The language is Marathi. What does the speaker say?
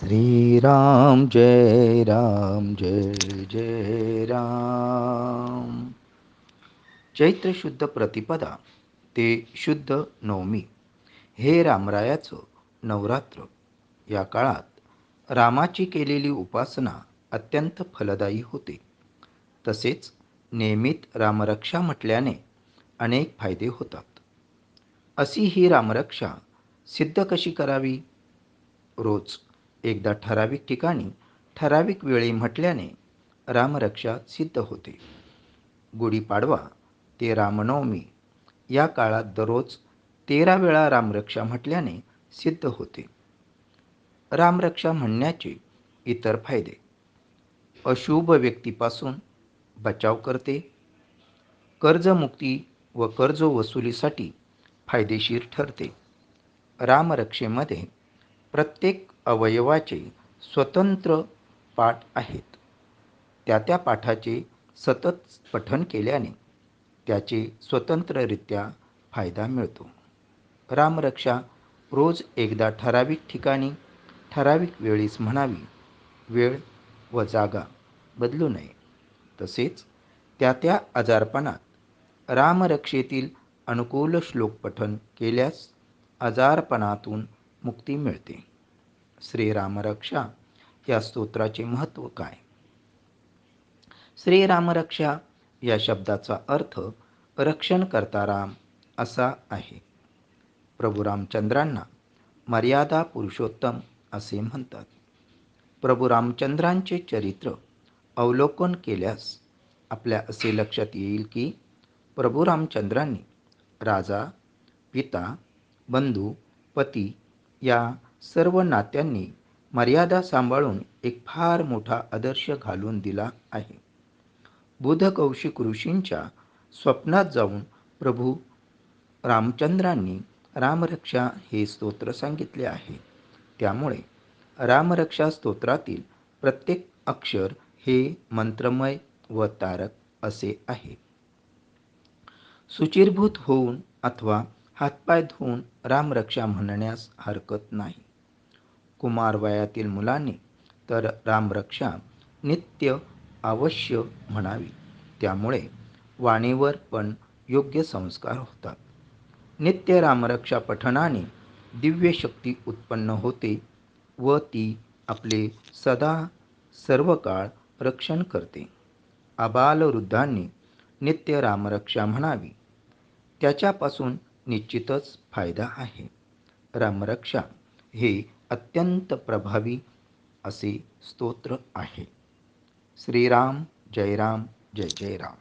श्रीराम जय राम जय जय राम। चैत्र शुद्ध प्रतिपदा ते शुद्ध नवमी हे रामरायाचं नवरात्र. या काळात रामाची केलेली उपासना अत्यंत फलदायी होते. तसेच नियमित रामरक्षा म्हटल्याने अनेक फायदे होतात. अशी ही रामरक्षा सिद्ध कशी करावी? रोज एकदा ठराविक ठिकाणी ठराविक वेळी म्हटल्याने रामरक्षा सिद्ध होते. गुढीपाडवा ते रामनवमी या काळात दररोज तेरा वेळा रामरक्षा म्हटल्याने सिद्ध होते. रामरक्षा म्हणण्याचे इतर फायदे. अशुभ व्यक्तीपासून बचाव करते. कर्जमुक्ती व कर्ज वसुलीसाठी फायदेशीर ठरते. रामरक्षेमध्ये प्रत्येक अवयवाचे स्वतंत्र पाठ आहेत. त्या त्या पाठाचे सतत पठन केल्याने त्याचे स्वतंत्ररित्या फायदा मिळतो. रामरक्षा रोज एकदा ठराविक ठिकाणी ठराविक वेळीस म्हणावी वेळ व जागा बदलू नये. तसेच त्या त्या आजारपणात रामरक्षेतील अनुकूल श्लोक पठन केल्यास आजारपणातून मुक्ती मिळते. श्रीरामरक्षा या स्तोत्राचे महत्त्व काय? श्रीरामरक्षा या शब्दाचा अर्थ रक्षण करता राम असा आहे. प्रभू रामचंद्रांना मर्यादा पुरुषोत्तम असे म्हणतात. प्रभू रामचंद्रांचे चरित्र अवलोकन केल्यास आपल्या असे लक्षात येईल की प्रभू रामचंद्रांनी राजा पिता बंधू पती या सर्व नात्यांनी मर्यादा सांभाळून एक फार मोठा आदर्श घालून दिला आहे. बुध कौशिक ऋषींच्या स्वप्नात जाऊन प्रभू रामचंद्रांनी रामरक्षा हे स्तोत्र सांगितले आहे. त्यामुळे रामरक्षा स्तोत्रातील प्रत्येक अक्षर हे मंत्रमय व तारक असे आहे. सुचिरभूत होऊन अथवा हातपाय धुवून रामरक्षा म्हणण्यास हरकत नाही. कुमार वयातील मुलांनी तर रामरक्षा नित्य अवश्य म्हणावी. त्यामुळे वाणीवर पण योग्य संस्कार होतात. नित्य रामरक्षा पठणाने दिव्य शक्ती उत्पन्न होते व ती आपले सदा सर्व काळ रक्षण करते. आबालवृद्धांनी नित्य रामरक्षा म्हणावी. त्याच्यापासून निश्चितच फायदा आहे. रामरक्षा हे अत्यंत प्रभावी असे स्तोत्र आहे. श्रीराम जय राम जय जय राम.